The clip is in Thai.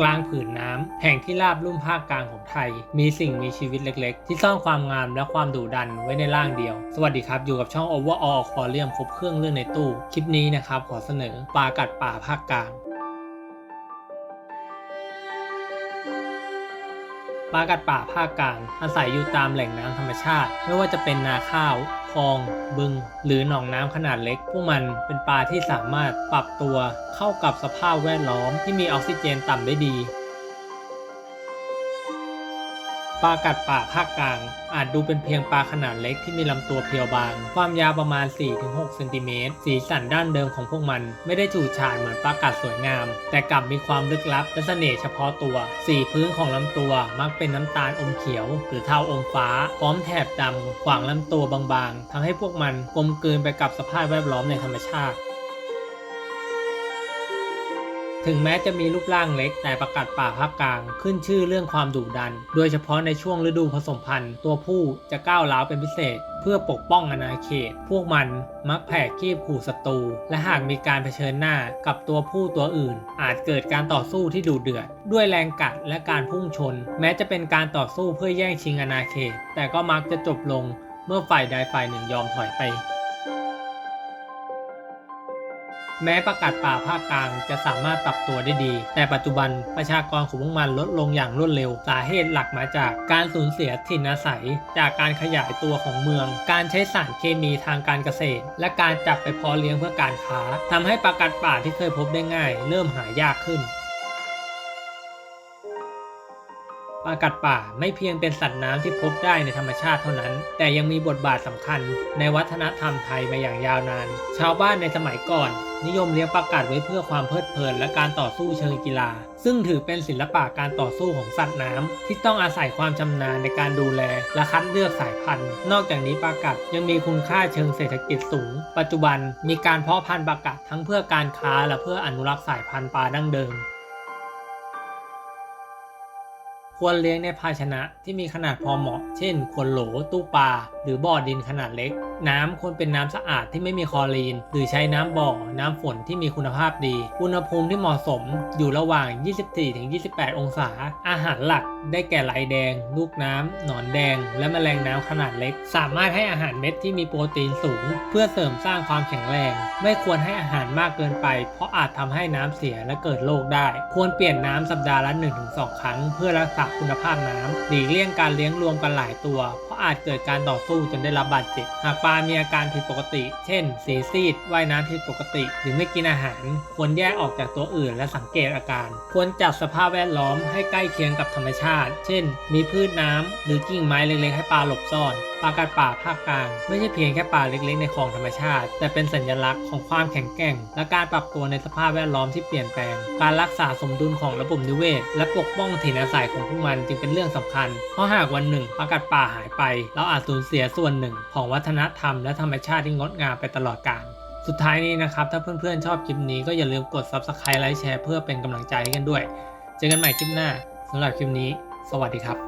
กลางผืนน้ำแห่งที่ราบลุ่มภาคกลางของไทย มีสิ่งมีชีวิตเล็กๆ ที่ซ่อนความงามและความดุดันไว้ในร่างเดียว สวัสดีครับ อยู่กับช่อง Overall Aquarium ครบเครื่องเรื่องในตู้ คลิปนี้นะครับ ขอเสนอปลากัดป่าภาคกลางปลากัดป่าภาคกลางอาศัยอยู่ตามแหล่งน้ำธรรมชาติ ไม่ว่าจะเป็นนาข้าว คลอง บึง หรือหนองน้ำขนาดเล็ก พวกมันเป็นปลาที่สามารถปรับตัวเข้ากับสภาพแวดล้อมที่มีออกซิเจนต่ำได้ดี ปลากัดป่าภาคกลาง อาจดูเป็นเพียงปลาขนาดเล็กที่มีลำตัวเพรียวบาง ความยาวประมาณ 4-6 เซนติเมตร สีสันด้านเดิมของพวกมัน ไม่ได้ฉูดฉาดเหมือนปลากัดสวยงาม แต่กลับมีความลึกลับและเสน่ห์เฉพาะตัว สีพื้นของลำตัวมักเป็นน้ำตาลอมเขียว หรือเทาอมฟ้า พร้อมแถบดำขวางลำตัวบางๆทำให้พวกมันกลมกลืนไปกับสภาพแวดล้อมในธรรมชาติ ถึงแม้จะมีรูปร่างเล็ก แต่ประกัดป่าภาคกลาง ขึ้นชื่อเรื่องความดุดัน โดยเฉพาะในช่วงฤดูผสมพันธุ์ ตัวผู้จะก้าวร้าวเป็นพิเศษ เพื่อปกป้องอาณาเขต พวกมันมักแผ่คีบขู่ศัตรู และหากมีการเผชิญหน้ากับตัวผู้ตัวอื่น อาจเกิดการต่อสู้ที่ดุเดือด ด้วยแรงกัดและการพุ่งชน แม้จะเป็นการต่อสู้เพื่อแย่งชิงอาณาเขต แต่ก็มักจะจบลงเมื่อฝ่ายใดฝ่ายหนึ่งยอมถอยไป แม้ประกาศป่าภาคกลางจะสามารถปรับตัวได้ดี แต่ปัจจุบันประชากรของพวกมันลดลงอย่างรวดเร็ว สาเหตุหลักมาจากการสูญเสียถิ่นอาศัย จากการขยายตัวของเมือง การใช้สารเคมีทางการเกษตร และการจับไปเพาะเลี้ยงเพื่อการค้าทำให้ประกาศป่าที่เคยพบได้ง่าย เริ่มหายากขึ้น ปลากัดป่าไม่เพียงเป็นสัตว์น้ำที่พบได้ในธรรมชาติเท่านั้น แต่ยังมีบทบาทสำคัญในวัฒนธรรมไทยมาอย่างยาวนาน ชาวบ้านในสมัยก่อน นิยมเลี้ยงปลากัดไว้เพื่อความเพลิดเพลินและการต่อสู้เชิงกีฬา ซึ่งถือเป็นศิลปะการต่อสู้ของสัตว์น้ำที่ต้องอาศัยความชำนาญในการดูแล และคัดเลือกสายพันธุ์ นอกจากนี้ปลากัดยังมีคุณค่าเชิงเศรษฐกิจสูง ปัจจุบันมีการเพาะพันธุ์ปลากัดทั้งเพื่อการค้าและเพื่ออนุรักษ์สายพันธุ์ปลาดั้งเดิม ควรเลี้ยงในภาชนะที่มีขนาดพอเหมาะ เช่น ขวดโหล ตู้ปลา หรือบ่อดินขนาดเล็ก น้ำควรเป็นน้ำสะอาดที่ไม่มีคลอรีน หรือใช้น้ำบ่อ น้ำฝนที่มีคุณภาพดี อุณหภูมิที่เหมาะสมอยู่ระหว่าง 24-28 องศา อาหารหลักได้แก่ไหลแดง ลูกน้ำหนอนแดง และแมลงน้ำขนาดเล็ก สามารถให้อาหารเม็ดที่มีโปรตีนสูง เพื่อเสริมสร้างความแข็งแรง ไม่ควรให้อาหารมากเกินไป เพราะอาจทำให้น้ำเสียและเกิดโรคได้ ควรเปลี่ยนน้ำสัปดาห์ละ 1-2 ครั้ง เพื่อรักษาคุณภาพน้ำหลีกเลี่ยงการเลี้ยงรวมกันหลายตัว เพราะอาจเกิดการต่อสู้จนได้รับบาดเจ็บ หากปลาามีอาการผิดปกติ เช่น สีซีด ว่ายน้ำผิดปกติ หรือไม่กินอาหาร ควรแยกออกจากตัวอื่นและสังเกตอาการ ควรจัดสภาพแวดล้อมให้ใกล้เคียงกับธรรมชาติ เช่น มีพืชน้ำหรือกิ่งไม้เล็กๆให้ปลาหลบซ่อนปลากัดป่าภาคกลาง ไม่ใช่เพียงแค่ปลาเล็กๆ ในคลองธรรมชาติ แต่เป็นสัญลักษณ์ของความแข็งแกร่ง และการปรับตัวในสภาพแวดล้อมที่เปลี่ยนแปลง การรักษาสมดุลของระบบนิเวศ และปกป้องถิ่นอาศัยของพวกมันจึงเป็นเรื่องสำคัญ เพราะหากวันหนึ่งปลากัดป่าหายไป เราอาจสูญเสียส่วนหนึ่งของวัฒนธรรมธรรมและธรรมชาติที่งดงามไปตลอดกาลสุดท้ายนี้นะครับ ถ้าเพื่อนๆชอบคลิปนี้ก็อย่าลืมกด Subscribe ไลค์แชร์เพื่อเป็นกำลังใจให้กันด้วย เจอกันใหม่คลิปหน้าสำหรับคลิปนี้ สวัสดีครับ